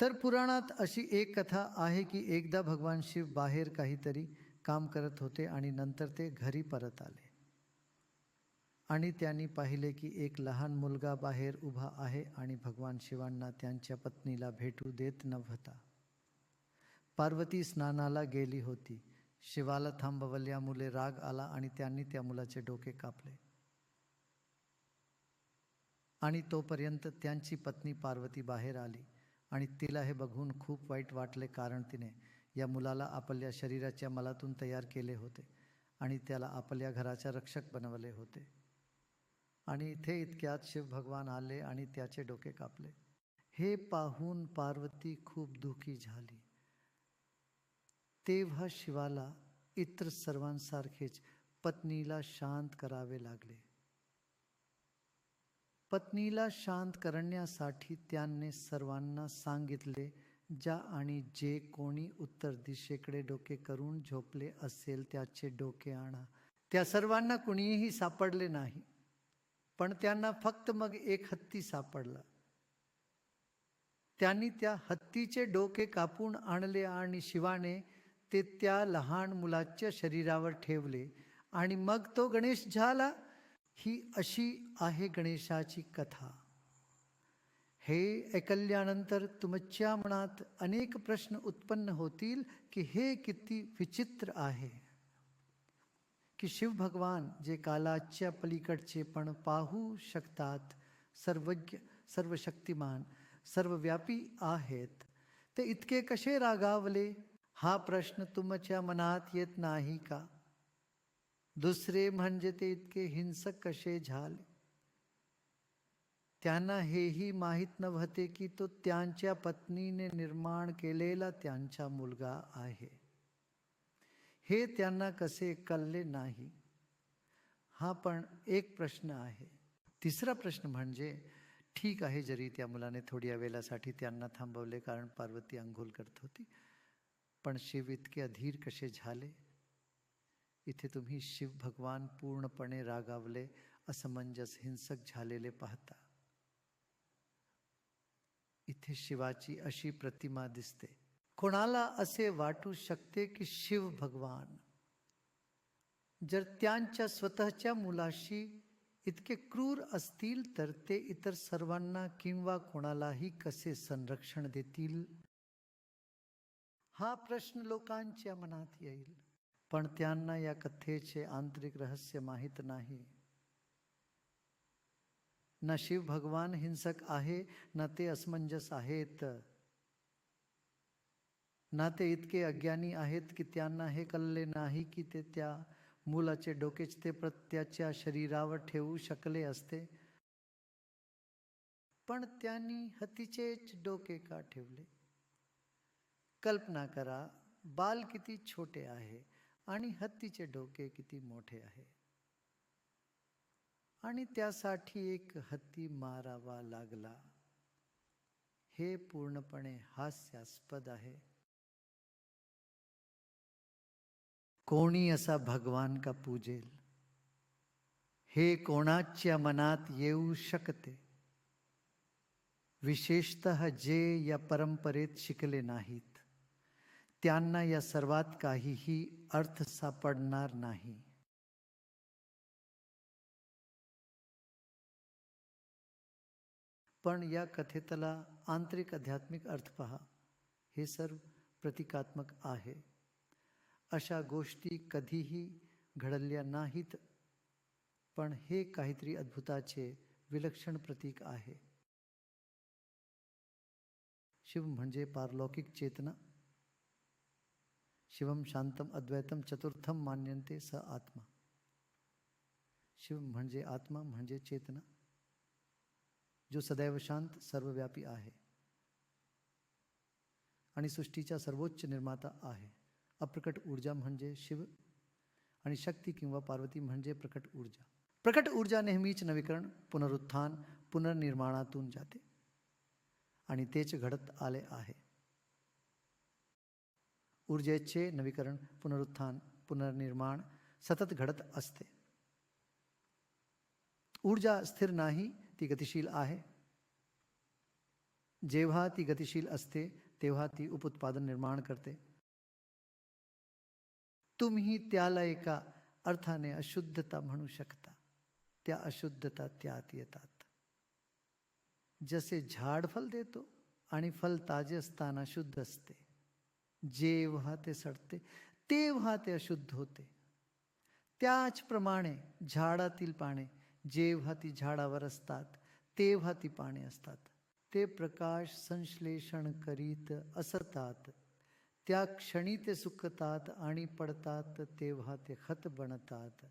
तर पुराणात अशी एक कथा आहे की एकदा भगवान शिव बाहेर काहीतरी काम करत होते आणि नंतर ते घरी परत आले. आणि त्यांनी पाहिले की एक लहान मुलगा बाहेर उभा आहे आणि भगवान शिवांना त्यांच्या पत्नीला भेटू देत नव्हता. पार्वती स्नानाला गेली होती. शिवाला थांबवल्यामुळे राग आला आणि त्यांनी त्या मुलाचे डोके कापले. आणि तोपर्यंत त्यांची पत्नी पार्वती बाहेर आली. आणि तिला हे बघून खूप वाईट वाटले कारण तिने या मुलाला आपल्या शरीराच्या मलातून तयार केले होते आणि त्याला आपल्या घराच्या रक्षक बनवले होते. आणि इथे इतक्यात शिव भगवान आले आणि त्याचे डोके कापले. हे पाहून पार्वती खूप दुःखी झाली. तेव्हा शिवाला इतर सर्वांसारखेच पत्नीला शांत करावे लागले. पत्नीला शांत करण्यासाठी त्याने सर्वांना सांगितले ज्या आणि जे कोणी उत्तर दिशेकडे डोके करून झोपले असेल त्याचे डोके आणा. त्या सर्वांना कुणीही सापडले नाही पण त्यांना फक्त मग एक हत्ती सापडला. त्यांनी त्या हत्तीचे डोके कापून आणले आणि शिवाने ते त्या लहान मुलाच्या शरीरावर ठेवले आणि मग तो गणेश झाला. ही अशी आहे गणेशाची कथा. हे ऐकल्यानंतर तुमच्या मनात अनेक प्रश्न उत्पन्न होतील की हे किती विचित्र आहे. की शिव भगवान जे कालाच्या पलीकडचे पण पाहू शकतात सर्वज्ञ सर्वशक्तिमान सर्वव्यापी आहेत ते इतके कसे रागावले? हा प्रश्न तुमच्या मनात येत नाही का? दुसरे म्हणजे ते इतके हिंसक कसे झाले? त्यांना हेही माहीत नव्हते की तो त्यांच्या पत्नीने निर्माण केलेला त्यांचा मुलगा आहे. हे त्यांना कसे कळले नाही? हा पण एक प्रश्न आहे. तिसरा प्रश्न म्हणजे ठीक आहे जरी त्या मुलाने थोड्या वेळासाठी त्यांना थांबवले कारण पार्वती अंघोल करत होती पण शिव इतके अधीर कसे झाले? इथे तुम्ही शिव भगवान पूर्णपणे रागावले असमंजस हिंसक झालेले पाहता. इथे शिवाची अशी प्रतिमा दिसते. कोणाला असे वाटू शकते की शिव भगवान? जर त्यांच्या स्वतःच्या मुलाशी इतके क्रूर असतील तर ते इतर सर्वांना किंवा कोणालाही कसे संरक्षण देतील? हा प्रश्न लोकांच्या मनात येईल. पण त्यांना या कथेचे आंतरिक रहस्य माहीत नाही. ना शिव भगवान हिंसक आहे ना ते असमंजस आहेत. ना ते इतके अज्ञानी आहेत की त्यांना हे कळले नाही की ते त्या मुलाचे डोकेच ते प्रत्याच्या शरीरावर ठेवू शकले असते. पण त्यांनी हतीचेच डोके का ठेवले? कल्पना करा बाल किती छोटे आहे आणि हत्तीचे डोके किती मोठे आहे. आणि त्यासाठी एक हत्ती मारावा लागला. हे पूर्णपणे हास्यास्पद आहे. कोणी असा भगवान का पूजेल? हे कोणाच्या मनात येऊ शकते? विशेषत जे या परंपरेत शिकले नाहीत. त्यांना या सर्वात काहीही अर्थ सापडणार नाही. पण या कथेतला आंतरिक आध्यात्मिक अर्थ पहा. हे सर्व प्रतिकात्मक आहे. अशा गोष्टी कधीही घडल्या नाहीत पण हे काहीतरी अद्भुताचे विलक्षण प्रतीक आहे. शिव म्हणजे पारलौकिक चेतना. शिवम शांतम अद्वैतम चतुर्थम मान्यंते स आत्मा. शिव म्हणजे आत्मा म्हणजे चेतना जो सदैव शांत सर्वव्यापी आहे. आणि सृष्टीचा सर्वोच्च निर्माता आहे. अप्रकट ऊर्जा म्हणजे शिव आणि शक्ती किंवा पार्वती म्हणजे प्रकट ऊर्जा. प्रकट ऊर्जा नेहमीच नवीकरण पुनरुत्थान पुनर्निर्माणातून जाते. आणि तेच घडत आले आहे. ऊर्जेचे नवीकरण पुनरुत्थान पुनर्निर्माण सतत घडत असते. ऊर्जा स्थिर नाही ती गतिशील आहे. जेव्हा ती गतिशील असते तेव्हा ती उपउत्पादन निर्माण करते. तुम्ही त्याला एका अर्थाने अशुद्धता म्हणू शकता. त्या अशुद्धता त्यात येतात. जसे झाड फल देतो आणि फल ताजे असताना शुद्ध असते. जेव्हा ते सडते तेव्हा ते अशुद्ध होते. त्याचप्रमाणे झाडातील पाने जेव्हा ती झाडावर असतात तेव्हा ती पाने असतात. ते प्रकाश संश्लेषण करीत असतात. त्या क्षणी ते सुकतात आणि पडतात तेव्हा ते खत बनतात.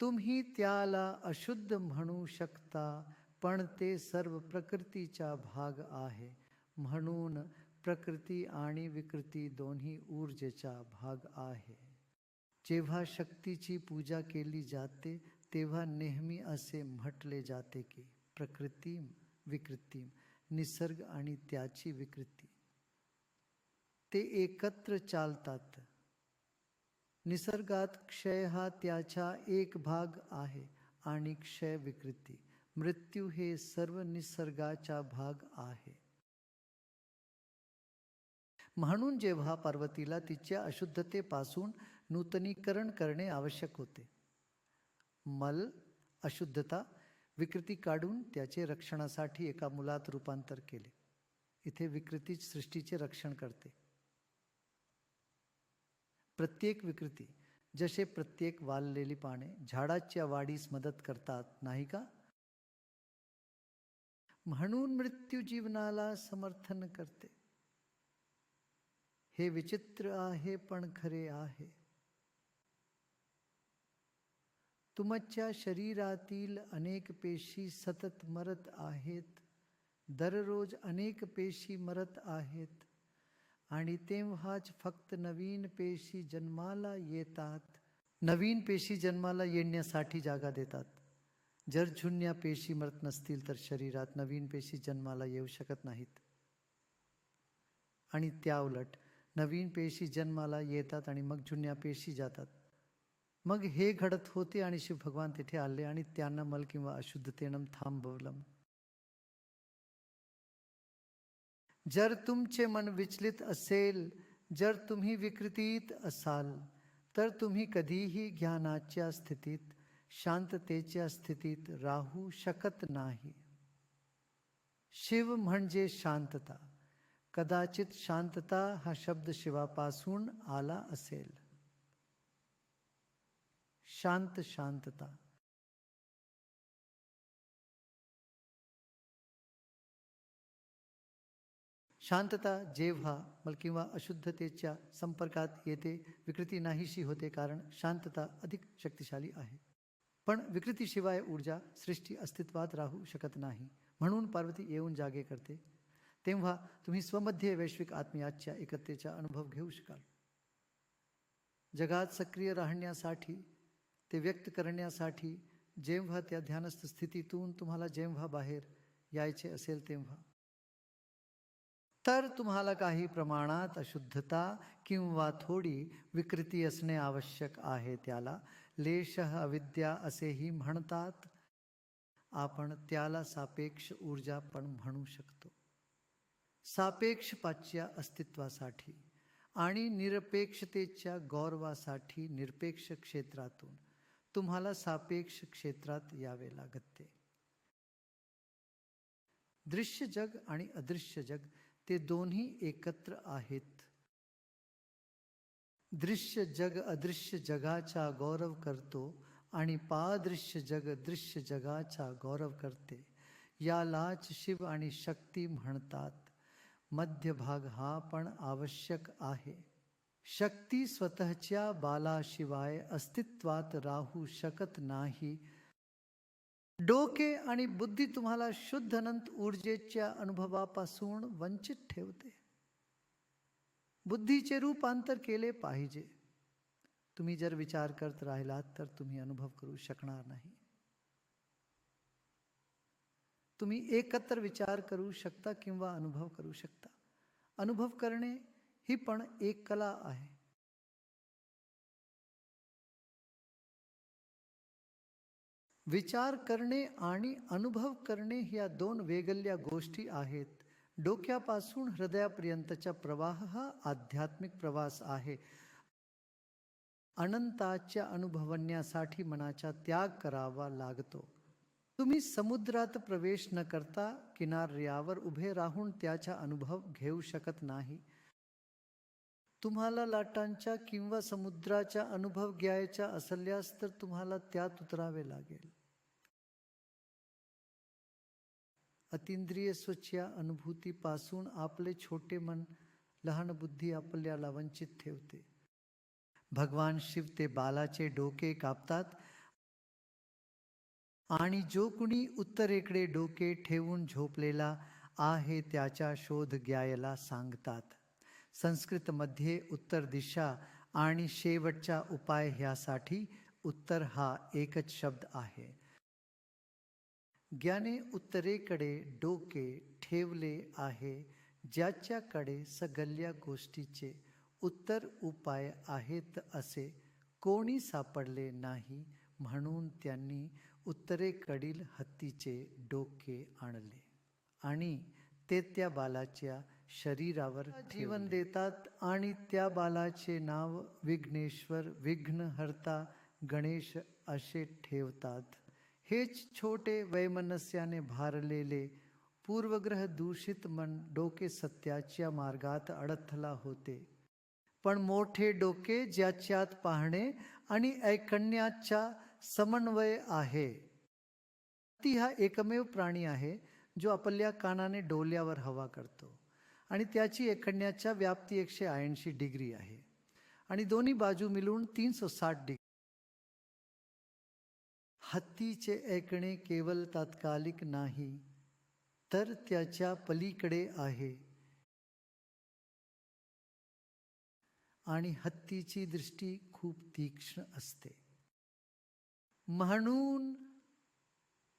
तुम्ही त्याला अशुद्ध म्हणू शकता पण ते सर्व प्रकृतीचा भाग आहे. म्हणून प्रकृती आणि विकृती दोन्ही ऊर्जेचा भाग आहे. जेव्हा शक्तीची पूजा केली जाते तेव्हा नेहमी असे म्हटले जाते की प्रकृती विकृती निसर्ग आणि त्याची विकृती. ते एकत्र चालतात. निसर्गात क्षय हा त्याचा एक भाग आहे आणि क्षय विकृती. मृत्यू हे सर्व निसर्गाचा भाग आहे. म्हणून जेव्हा पार्वतीला तिच्या अशुद्धतेपासून नूतनीकरण करणे आवश्यक होते. मल अशुद्धता विकृती काढून त्याचे रक्षणासाठी एका मुलात रूपांतर केले. इथे विकृती सृष्टीचे रक्षण करते. प्रत्येक विकृती जसे प्रत्येक वाललेली पाने झाडाच्या वाढीस मदत करतात नाही का? म्हणून मृत्यू जीवनाला समर्थन करते. हे विचित्र आहे पण खरे आहे. तुमच्या शरीरातील अनेक पेशी सतत मरत आहेत. दररोज अनेक पेशी मरत आहेत. आणि तेव्हाच फक्त नवीन पेशी जन्माला येतात. नवीन पेशी जन्माला येण्यासाठी जागा देतात. जर जुन्या पेशी मरत नसतील तर शरीरात नवीन पेशी जन्माला येऊ शकत नाहीत. आणि त्याउलट नवीन पेशी जन्माला येतात आणि मग जुन्या पेशी जातात. मग हे घडत होते आणि शिव भगवान तिथे आले आणि त्यांना मल किंवा अशुद्धतेनं थांबवलं. जर तुमचे मन विचलित असेल जर तुम्ही विकृतीत असाल तर तुम्ही कधीही ज्ञानाच्या स्थितीत शांततेच्या स्थितीत राहू शकत नाही. शिव म्हणजे शांतता. कदाचित शांतता हा शब्द शिवापासून आला असेल. शांत शांतता. शांतता जेव्हा मल किंवा अशुद्धतेच्या संपर्कात येते विकृती नाहीशी होते कारण शांतता अधिक शक्तिशाली आहे. पण विकृतीशिवाय ऊर्जा सृष्टी अस्तित्वात राहू शकत नाही. म्हणून पार्वती येऊन जागे करते. तेव्हा तुम्ही स्वमध्ये वैश्विक आत्म्याच्या एकतेचा अनुभव घेऊ शकाल. जगात सक्रिय राहण्यासाठी ते व्यक्त करण्यासाठी जेव्हा त्या ध्यानस्थ स्थितीतून तुम्हाला जेव्हा बाहेर यायचे असेल तेव्हा. तर तुम्हाला काही प्रमाणात अशुद्धता किंवा थोडी विकृती असणे आवश्यक आहे त्याला. लेश अविद्या असेही म्हणतात. आपण त्याला सापेक्ष ऊर्जा पण म्हणू शकतो. सापेक्ष पाच्या अस्तित्वासाठी आणि निरपेक्षतेच्या गौरवासाठी निरपेक्ष क्षेत्रातून तुम्हाला सापेक्ष क्षेत्रात यावे लागते. दृश्य जग आणि अदृश्य जग ते दोन्ही एकत्र आहेत. दृश्य जग अदृश्य जगाचा गौरव करतो आणि पादृश्य जग दृश्य जगाचा गौरव करते. यालाच शिव आणि शक्ती म्हणतात. मध्यभाग हा पण आवश्यक आहे. शक्ती स्वतःच्या बालाशिवाय अस्तित्वात राहू शकत नाही. डोके आणि बुद्धी तुम्हाला शुद्ध अनंत ऊर्जेच्या अनुभवापासून वंचित ठेवते. बुद्धीचे रूपांतर केले पाहिजे. तुम्ही जर विचार करत राहिलात तर तुम्ही अनुभव करू शकणार नाही. तुम्ही एकत्र विचार करू शकता किंवा अनुभव करू शकता. अनुभव करणे ही पण एक कला आहे. विचार करणे आणि अनुभव करणे ह्या दोन वेगळ्या गोष्टी आहेत. डोक्यापासून हृदयापर्यंतचा प्रवाह हा आध्यात्मिक प्रवास आहे. अनंताच्या अनुभवण्यासाठी मनाचा त्याग करावा लागतो. तुम्ही समुद्रात प्रवेश न करता किनार्यावर उभे राहून त्याचा अनुभव घेऊ शकत नाही. तुम्हाला लाटांचा किंवा समुद्राचा अनुभव घ्यायचा असल्यास तर तुम्हाला त्यात उतरावे लागेल. अतिंद्रिय स्वच्या अनुभूतीपासून आपले छोटे मन लहान बुद्धी आपल्याला वंचित ठेवते. भगवान शिव ते बालाचे डोके कापतात आणि जो कुणी उत्तरेकडे डोके ठेवून झोपलेला आहे त्याचा शोध घ्यायला सांगतात. संस्कृतमध्ये उत्तर दिशा आणि शेवटचा उपाय ह्यासाठी उत्तर हा एकच शब्द आहे. ज्ञाने उत्तरेकडे डोके ठेवले आहे ज्याच्याकडे सगळ्या गोष्टीचे उत्तर उपाय आहेत असे कोणी सापडले नाही म्हणून त्यांनी उत्तरेकडील हत्तीचे डोके आणले आणि ते त्या बालाच्या शरीरावर जीवन देतात आणि त्या बालाचे नाव विघ्नेश्वर विघ्नहर्ता गणेश असे ठेवतात. हेच छोटे वैमनस्याने भारलेले पूर्वग्रह दूषित मन डोके सत्याच्या मार्गात अडथला होते. पण मोठे डोके ज्याच्यात पाहणे आणि ऐकण्याचा समन्वय आहे. ती हा एकमेव प्राणी आहे जो आपल्या कानाने डोल्यावर हवा करतो आणि त्याची ऐकण्याच्या व्याप्ती एकशे ऐंशी डिग्री आहे. आणि दोन्ही बाजू मिळून तीनशे साठ डिग्री. हत्तीचे ऐकणे केवळ तात्कालिक नाही तर त्याच्या पलीकडे आहे. आणि हत्तीची दृष्टी खूप तीक्ष्ण असते. म्हणून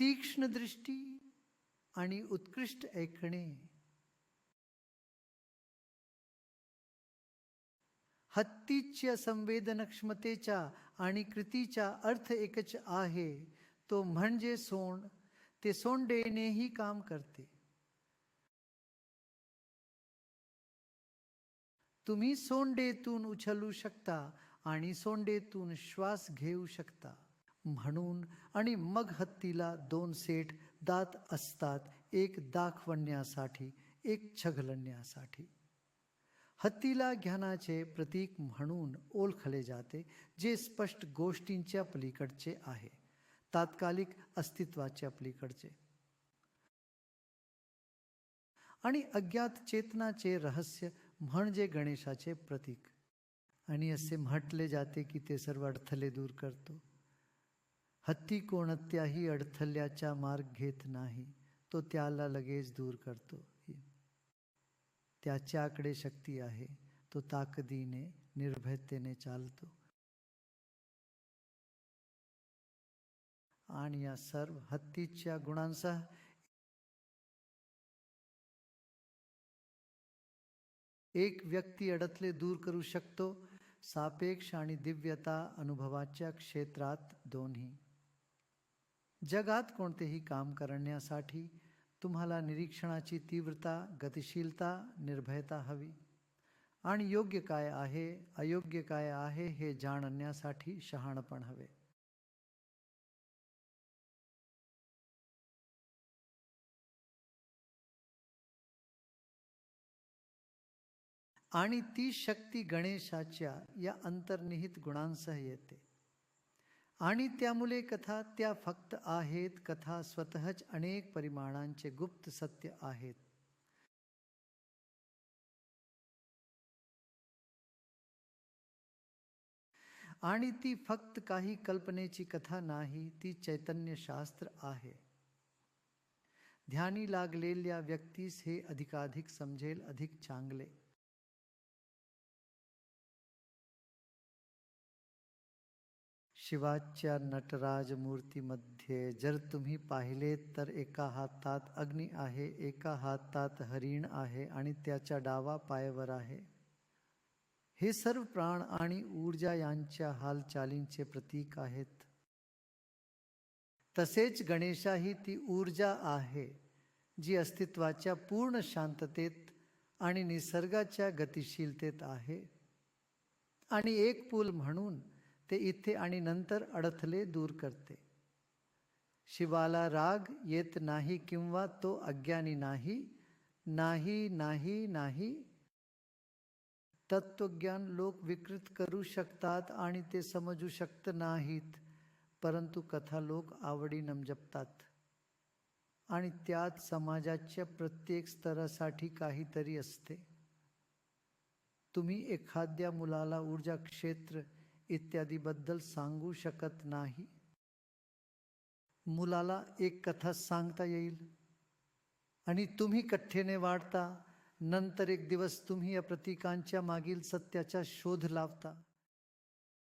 तीक्ष्ण दृष्टी आणि उत्कृष्ट ऐकणे. हत्तीच्या संवेदनक्षमतेच्या आणि कृतीचा अर्थ एकच आहे तो म्हणजे सोंड. ते सोंडेनेही काम करते. तुम्ही सोंडेतून उचलू शकता आणि सोंडेतून श्वास घेऊ शकता. म्हणून आणि मग हत्तीला दोन सेट दात असतात एक दाखवण्यासाठी एक छगलण्यासाठी. हत्तीला ज्ञानाचे प्रतीक म्हणून ओळखले जाते जे स्पष्ट गोष्टींच्या पलीकडचे आहे तात्कालिक अस्तित्वाच्या पलीकडचे. आणि अज्ञात चेतनाचे रहस्य म्हणजे गणेशाचे प्रतीक. आणि असे म्हटले जाते की ते सर्व अडथळे दूर करतो. हत्ती कोणत्याही अडथल्याचा मार्ग घेत नाही. तो त्याला लगेच दूर करतो. त्याच्याकडे शक्ती आहे. तो ताकदीने निर्भयतेने चालतो. आणि या सर्व हत्तीच्या गुणांसह एक व्यक्ती अडथले दूर करू शकतो. सापेक्ष आणि दिव्यता अनुभवाच्या क्षेत्रात दोन्ही. जगात कोणतेही काम करण्यासाठी तुम्हाला निरीक्षणाची तीव्रता गतिशीलता निर्भयता हवी. आणि योग्य काय आहे अयोग्य काय आहे हे जाणण्यासाठी शहाणपण हवे. आणि ती शक्ती गणेशाच्या या अंतर्निहित गुणांसह येते. आणि त्यामुळे कथा त्या फक्त आहेत कथा स्वतःच अनेक परिमाणांचे गुप्त सत्य आहेत. आणि ती फक्त काही कल्पनेची कथा नाही ती चैतन्यशास्त्र आहे. ध्यानी लागलेल्या व्यक्तीस हे अधिकाधिक समजेल अधिक चांगले. शिवाच्या नटराज मूर्तीमध्ये जर तुम्ही पाहिले तर एका हातात अग्नी आहे एका हातात हरिण आहे आणि त्याच्या डावा पायावर आहे. हे सर्व प्राण आणि ऊर्जा यांच्या हालचालींचे प्रतीक आहेत. तसेच गणेशा ही ती ऊर्जा आहे जी अस्तित्वाच्या पूर्ण शांततेत आणि निसर्गाच्या गतिशीलतेत आहे. आणि एक पूल म्हणून ते इथे आणि नंतर अडथळे दूर करते. शिवाला राग येत नाही किंवा तो अज्ञानी नाही नाही नाही नाही. तत्वज्ञान लोक विकृत करू शकतात आणि ते समजू शकत नाहीत परंतु कथा लोक आवडीनं जपतात आणि त्यात समाजाच्या प्रत्येक स्तरासाठी काहीतरी असते. तुम्ही एखाद्या मुलाला ऊर्जा क्षेत्र इत्यादीबद्दल सांगू शकत नाही. मुलाला एक कथा सांगता येईल. आणि तुम्ही कठ्ठेने वाढता. नंतर एक दिवस तुम्ही या प्रतीकांच्या मागील सत्याचा शोध लावता.